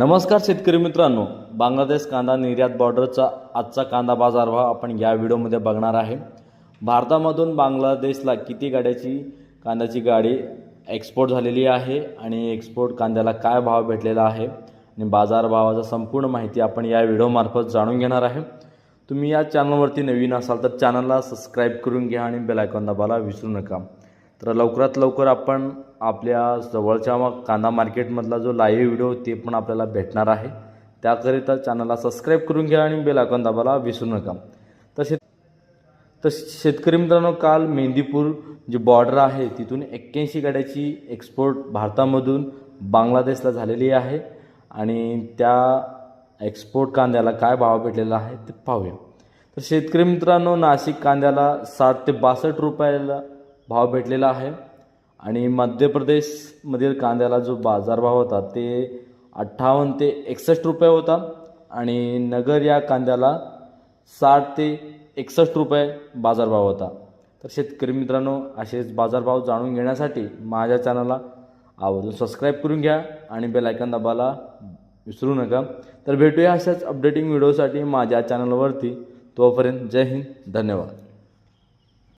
नमस्कार शेतकरी मित्रांनो बांगलादेश कांदा निर्यात बॉर्डरचा आजचा कांदा बाजारभाव आपण या व्हिडिओमध्ये बघणार आहे. भारतामधून बांगलादेशला किती गाड्याची कांद्याची गाडी एक्सपोर्ट झालेली आहे आणि एक्सपोर्ट कांद्याला काय भाव भेटलेला आहे आणि बाजारभावाचा संपूर्ण माहिती आपण या व्हिडिओमार्फत जाणून घेणार आहे. तुम्ही या चॅनलवरती नवीन असाल तर चॅनलला सबस्क्राईब करून घ्या आणि बेलायकॉन दाबायला विसरू नका. तर लवकरात लवकर आपण आपल्या जवळच्या कांदा मार्केटमधला जो लाईव्ह व्हिडिओ ते पण आपल्याला भेटणार आहे. त्याकरिता चॅनलला सबस्क्राईब करून घ्या आणि बेल आयकॉन दाबायला विसरू नका. तसे तर शेतकरी मित्रांनो काल मेंदीपूर जी बॉर्डर आहे तिथून एक्क्याऐंशी गाड्याची एक्सपोर्ट भारतामधून बांगलादेशला झालेली आहे. आणि त्या एक्सपोर्ट कांद्याला काय भाव भेटलेला आहे ते पाहूया. तर शेतकरी मित्रांनो नाशिक कांद्याला साठ ते बासष्ट रुपयाला भाव भेटलेला आहे. आणि मध्य प्रदेशमधील कांद्याला जो बाजारभाव होता ते अठ्ठावन्न ते एकसष्ट रुपये होता. आणि नगर या कांद्याला साठ ते एकसष्ट रुपये बाजारभाव होता. तर शेतकरी मित्रांनो असेच बाजारभाव जाणून घेण्यासाठी माझ्या चॅनलला आवर्जून सबस्क्राईब करून घ्या आणि बेलायकन आयकॉन दाबायला विसरू नका. तर भेटूया अशाच अपडेटिंग व्हिडिओसाठी माझ्या चॅनलवरती तोपर्यंत जय हिंद धन्यवाद.